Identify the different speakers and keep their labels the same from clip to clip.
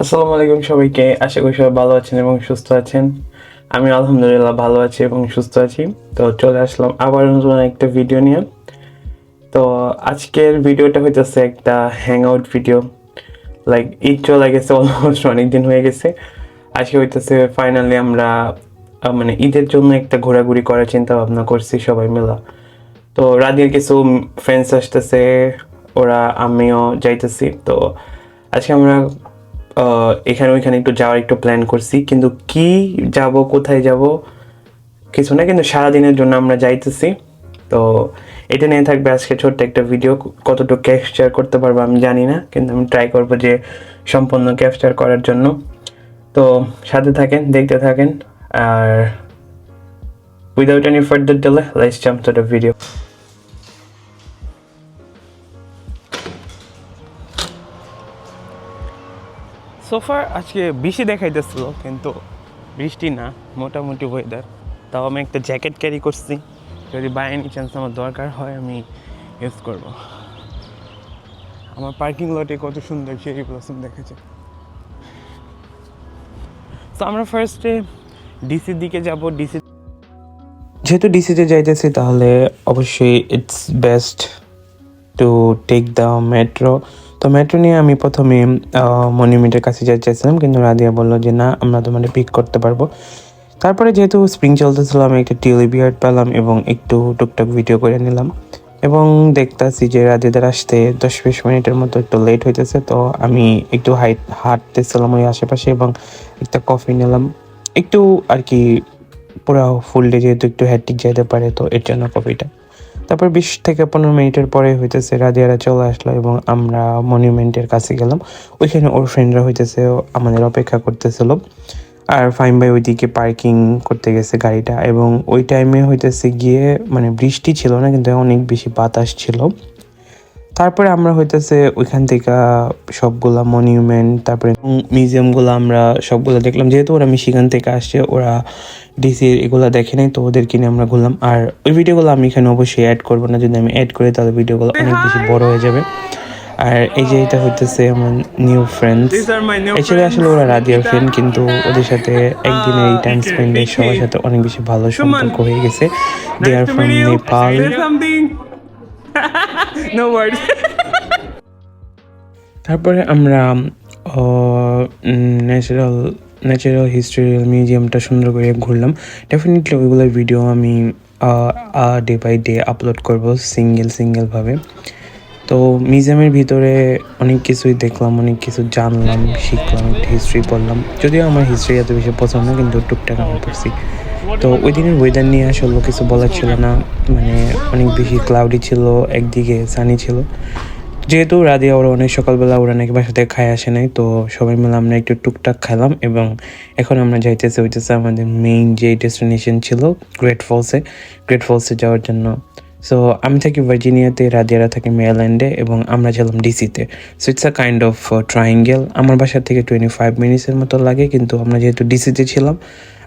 Speaker 1: আসসালামু আলাইকুম সবাইকে। আশা করি সবাই ভালো আছেন এবং সুস্থ আছেন। আমি আলহামদুলিল্লাহ ভালো আছি এবং সুস্থ আছি। তো চলে আসলাম আবার নতুন একটা ভিডিও নিয়ে। তো আজকের ভিডিওটা হইতেছে একটা hang out video like Eid চলে গেছে অলমোস্ট অনেক দিন হয়ে গেছে। আজকে হইতেছে ফাইনালি আমরা মানে ঈদের জন্য একটা ঘোরাঘুরি করার চিন্তা ভাবনা করছি সবাই মিলা। তো রাদির কিছু ফ্রেন্ডস আসতেছে, ওরা আমিও যাইতেছি। তো আজকে আমরা এখানে ওইখানে একটু যাওয়ার একটু প্ল্যান করছি। কিন্তু কি যাব, কোথায় যাব, কিছু না, কিন্তু সারাদিনের জন্য আমরা যাইতেছি। তো এটা নিয়ে থাকবে আজকে ছোট্ট একটা ভিডিও কতটুকু ক্যাপচার করতে পারব আমি জানি না, কিন্তু আমি ট্রাই করব যে সম্পূর্ণ ক্যাপচার করার জন্য। তো সাথে থাকেন, দেখতে থাকেন, আর without any further delay let's jump to the video সোফার আজকে বৃষ্টি দেখাইতেছিল, কিন্তু বৃষ্টি না, মোটামুটি ওয়েদার তাও আমি একটা জ্যাকেট ক্যারি করছি, যদি বাই এনি চান্স আমার দরকার হয়, আমি ইউজ করব। আমার পার্কিং লটে কত সুন্দর চেরি ব্লসম দেখেছে। তো আমরা ফার্স্টে ডিসির দিকে যাব ডিসি যেহেতু ডিসিতে যাইতেছি, তাহলে অবশ্যই it's best to take the metro তো মেট্রো নিয়ে আমি প্রথমে মনিউমেন্টের কাছে যেতে চাইছিলাম কিন্তু রাদিয়া বলল যে, না, আমরা তোমাদের পিক করতে পারব। তারপরে যেহেতু স্প্রিং চলতেছিল, আমি একটা টিউলি বিয়ার্ড পেলাম এবং একটু টুকটাক ভিডিও করে নিলাম। এবং দেখতাছি যে রাদিয়াদের আসতে দশ বিশ মিনিটের মতো একটু লেট হইতেছে, তো আমি একটু হাইট হাঁটতেছিলাম ওই আশেপাশে এবং একটা কফি নিলাম। একটু আর কি পুরো ফুল ডে যেহেতু একটু হ্যাট্রিক যেতে পারে, তো এর জন্য কফিটা তারপর বিশ থেকে পনেরো মিনিটের পরে হইতেছে রাদিয়ারা চলে আসলো এবং আমরা মনিউমেন্টের কাছে গেলাম। ওইখানে ওর ফ্রেন্ডরা হইতেছে আমাদের অপেক্ষা করতেছিল। আর ফাইন বাই ওইদিকে পার্কিং করতে গেছে গাড়িটা এবং ওই টাইমে হইতেছে গিয়ে মানে বৃষ্টি ছিল না, কিন্তু অনেক বেশি বাতাস ছিল। তারপরে আমরা হইতেছে ওইখান থেকে সবগুলা মনিউমেন্ট তারপরে মিউজিয়ামগুলো আমরা সবগুলো দেখলাম। যেহেতু ওরা মিশিগান থেকে আসছে ওরা ডিসির এগুলো দেখে নাই তো ওদের কিনে আমরা ঘুরলাম। আর ওই ভিডিওগুলো আমি এখানে অবশ্যই অ্যাড করব না যদি আমি অ্যাড করি তাহলে ভিডিওগুলো অনেক বেশি বড় হয়ে যাবে। আর এই যে এটা হইতেছে আমার নিউ ফ্রেন্ডস এছাড়া আসলে ওরা রাদিয়ার ফ্রেন্ড কিন্তু ওদের সাথে একদিনে এই টাইম স্পেন্ডে সবার সাথে অনেক বেশি ভালো সম্পর্ক হয়ে গেছে। They are from Nepal
Speaker 2: no words.
Speaker 1: তারপরে আমরা ন্যাচারাল ন্যাচারাল হিস্টোরিয়াল মিউজিয়ামটা সুন্দর করে ঘুরলাম। ডেফিনেটলি ওইগুলোর ভিডিও আমি ডে বাই ডে আপলোড করব সিঙ্গেল সিঙ্গেলভাবে তো মিউজিয়ামের ভিতরে অনেক কিছুই দেখলাম, অনেক কিছু জানলাম, শিখলাম একটু হিস্ট্রি পড়লাম। যদিও আমার হিস্ট্রি এত বেশি পছন্দ কিন্তু টুকটাক আমি পড়ছি। তো ওই দিনের ওয়েদার নিয়ে আসলে কিছু বলার ছিল না। মানে অনেক বেশি ক্লাউডি ছিল, একদিকে সানি ছিল। যেহেতু রাধিয়া ওরা অনেক সকালবেলা ওরা নাকি বাসা থেকে খায় আসে নাই, তো সবাই মিলে আমরা একটু টুকটাক খেলাম এবং এখন আমরা যাইতেছি হইতেছে আমাদের মেইন যে ডেস্টিনেশন ছিল গ্রেট ফলসে গ্রেট ফলসে যাওয়ার জন্য। সো আমি থাকি ভার্জিনিয়াতে, রাদিয়ারা থাকে মেয়ারল্যান্ডে এবং আমরা ছিলাম ডিসিতে। So it's a kind of triangle আমার বাসা থেকে টোয়েন্টি ফাইভ মিনিটসের মতো লাগে, কিন্তু আমরা যেহেতু ডিসিতে ছিলাম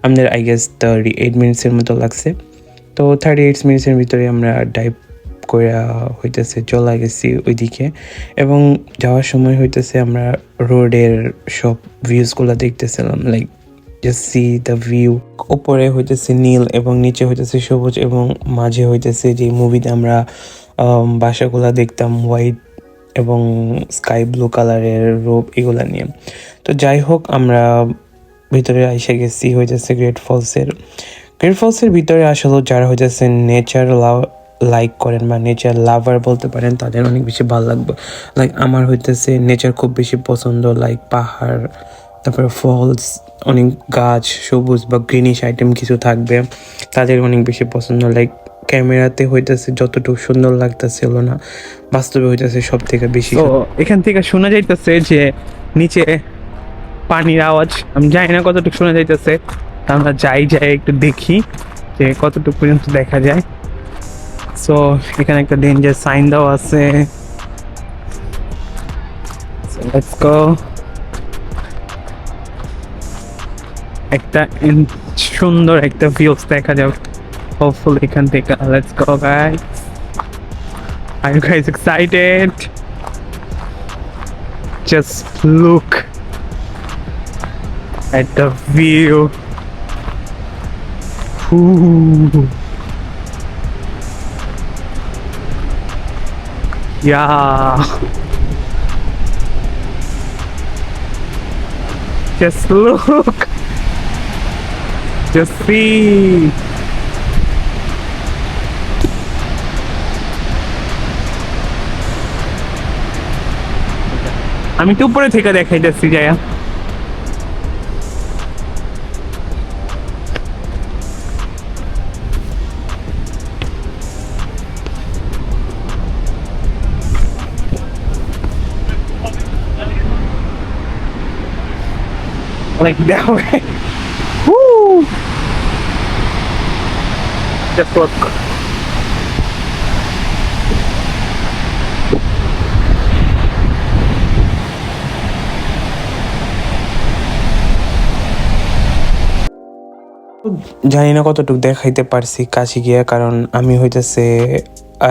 Speaker 1: আমাদের আই গেস থার্টি এইট মিনিটসের মতো লাগছে। তো থার্টি এইট মিনিটসের ভিতরে আমরা ডাইভ করে হইতেছে চলে গেছি ওইদিকে। এবং যাওয়ার সময় হইতেছে আমরা রোডের সব ভিউজগুলো দেখতেছিলাম like just see the view ওপরে হইতেছে নীল এবং নিচে হইতেছে সবুজ এবং মাঝে হইতেছে যে মুভিতে আমরা আম, বাসাগুলা দেখতাম হোয়াইট এবং স্কাই ব্লু কালারের রোপ এগুলা নিয়ে। তো যাই হোক আমরা ভিতরে এসে গেছি, হইতেছে গ্রেট ফলসের গ্রেট ফলসের ভিতরে আসলে যারা হইতেছে নেচার লাইক করেন বা নেচার লাভার বলতে পারেন, তাদের অনেক বেশি ভালো লাগবে। লাইক আমার হইতেছে নেচার খুব বেশি পছন্দ লাইক পাহাড়, তারপরে ফলস অনেক গাছ, সবুজ বা গ্রিনিশ আইটেম কিছু থাকবে, তাদের অনেক বেশি পছন্দ। লাইক ক্যামেরাতে হইতেছে যতটুকু সুন্দর লাগতেছিল না, বাস্তবে হইতেছে সব থেকে বেশি
Speaker 2: এখান থেকে শোনা যাইতেছে যে, নিচে পানির আওয়াজ। আমি জানি না কতটুকু শোনা যাইতেছে। আমরা যাই যাই একটু দেখি যে কতটুকু পর্যন্ত দেখা যায়। সো এখানে একটা ডেঞ্জার সাইন দেওয়া আছে। একটা সুন্দর একটা ভিউস দেখা যাবে হোপফুল এখান থেকে। Let's go guys you guys excited? Just look. at the view. Ooh. Yeah. Just look. Just see. আমি তো উপরে থেকে দেখাইতেছি যাইয়া way. Woo! Just look.
Speaker 1: জানি না কতটুকু দেখাইতে পারছি কাছে গিয়া কারণ আমি হইতেছে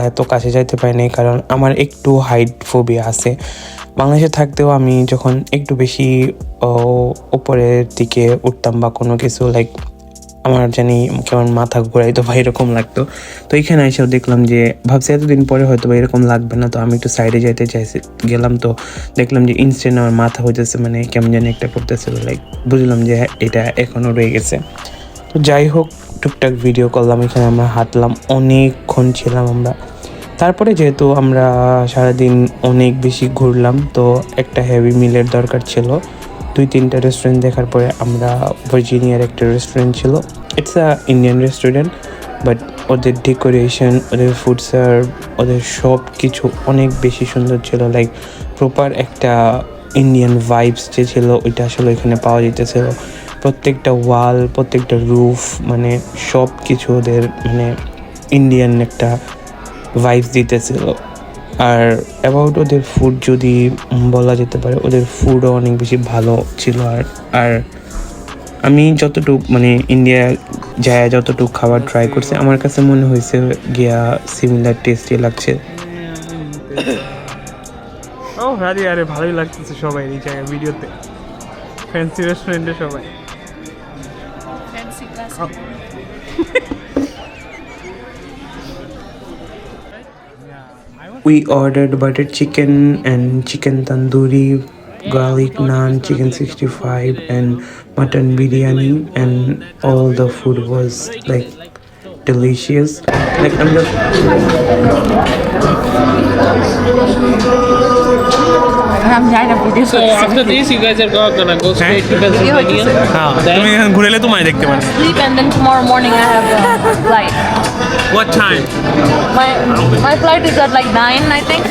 Speaker 1: এত কাছে যাইতে পারি নাই কারণ আমার একটু হাইট ফোবিয়া আছে। বাংলাদেশে থাকতেও আমি যখন একটু বেশি ও, উপরের দিকে উঠতাম বা কোনো কিছু লাইক আমার জানি কেমন মাথা ঘোরাইতো বা এরকম লাগতো। তো এখানে এসেও দেখলাম যে ভাবছি এতদিন পরে হয়তো বা এরকম লাগবে না তো আমি একটু সাইডে যাইতে চাইছি গেলাম তো দেখলাম যে ইনস্ট্যান্ট আমার মাথা হইতেছে মানে কেমন জানি একটা করতেছিল লাইক বুঝলাম যে এটা এখনও রয়ে গেছে। তো যাই হোক টুকটাক ভিডিও করলাম, এখানে আমরা হাঁটলাম, অনেকক্ষণ ছিলাম আমরা। তারপরে যেহেতু আমরা সারাদিন অনেক বেশি ঘুরলাম, তো একটা হেভি মিলের দরকার ছিল। দুই তিনটা রেস্টুরেন্ট দেখার পরে আমরা ভার্জিনিয়ার একটা রেস্টুরেন্ট ছিল। It's a Indian restaurant but ওদের ডেকোরেশন ওদের ফুড সার্ভ ওদের সব কিছু অনেক বেশি সুন্দর ছিল। লাইক প্রপার একটা ইন্ডিয়ান ভাইবস যে ছিল, ওইটা আসলে এখানে পাওয়া যেতেছিল প্রত্যেকটা ওয়াল, প্রত্যেকটা রুফ মানে সব কিছু ওদের মানে ইন্ডিয়ান একটা ভাইবস দিতেছিল। আর অ্যাবাউট ওদের ফুড যদি বলা যেতে পারে, ওদের ফুডও অনেক বেশি ভালো ছিল। আর আর আমি যতটুক মানে ইন্ডিয়া যায়, যতটুকু খাবার ট্রাই করছে, আমার কাছে মনে হয়েছে গিয়া সিমিলার টেস্টি লাগছে।
Speaker 2: ও আরে আরে ভালোই লাগতেছে সবাই এই জায়গায় ভিডিওতে ফ্যান্সি রেস্টুরেন্টে সবাই।
Speaker 1: We ordered butter chicken and chicken tandoori, garlic naan, chicken 65 and mutton biryani and all the food was like delicious. Like I'm just
Speaker 3: I'm trying to produce
Speaker 4: So after this, you guys are go- gonna go straight to Pennsylvania.
Speaker 2: হ্যাঁ
Speaker 4: Then-
Speaker 2: তুমি এখানে ঘুরেলে তোমায় দেখতে পারো
Speaker 3: sleep and then tomorrow morning I have a flight.
Speaker 2: What time
Speaker 3: My my flight is at like nine, I think.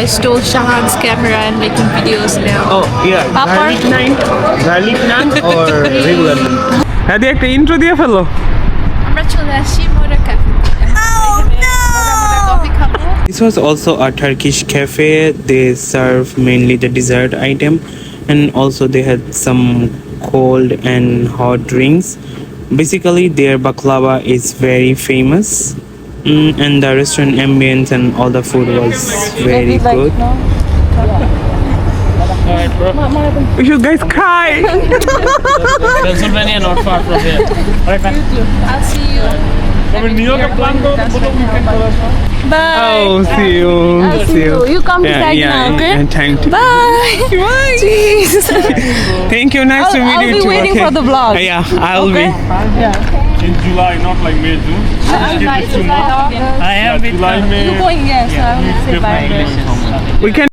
Speaker 3: I stole Shahan's camera and making videos now.
Speaker 2: Oh yeah
Speaker 3: Papa?
Speaker 2: Garlic naan garlic naan or regular naan হ্যাঁ দিয়ে একটা intro দিয়ে ফেলো
Speaker 3: আমরা চলে আসছি মোরা cafe Oh no! Coffee খাবো
Speaker 1: this was also a Turkish cafe. They serve mainly the dessert item, and also they had some cold and hot drinks. Basically, their baklava is very famous, Mm, and the restaurant ambience and all the food was very good.
Speaker 4: Alright, bro.
Speaker 2: We should guys cry.
Speaker 4: Pennsylvania not far from here. Alright, man.
Speaker 3: I'll see you. Bye.
Speaker 2: Oh, see you.
Speaker 3: I'll see you. You come to tag now, okay?
Speaker 2: yeah, thank you.
Speaker 3: Bye. Bye. Jeez.
Speaker 2: Thank you. Nice
Speaker 3: I'll,
Speaker 2: to meet
Speaker 3: I'll
Speaker 2: you
Speaker 3: be
Speaker 2: too.
Speaker 3: waiting
Speaker 2: okay.
Speaker 3: for the vlog.
Speaker 2: Uh, yeah, I'll
Speaker 3: Okay?
Speaker 2: be.
Speaker 3: Yeah.
Speaker 5: In July, not like May, June.
Speaker 3: July, July,
Speaker 4: I am with
Speaker 5: July, May.
Speaker 3: You're going, yes. I will say bye.
Speaker 2: We can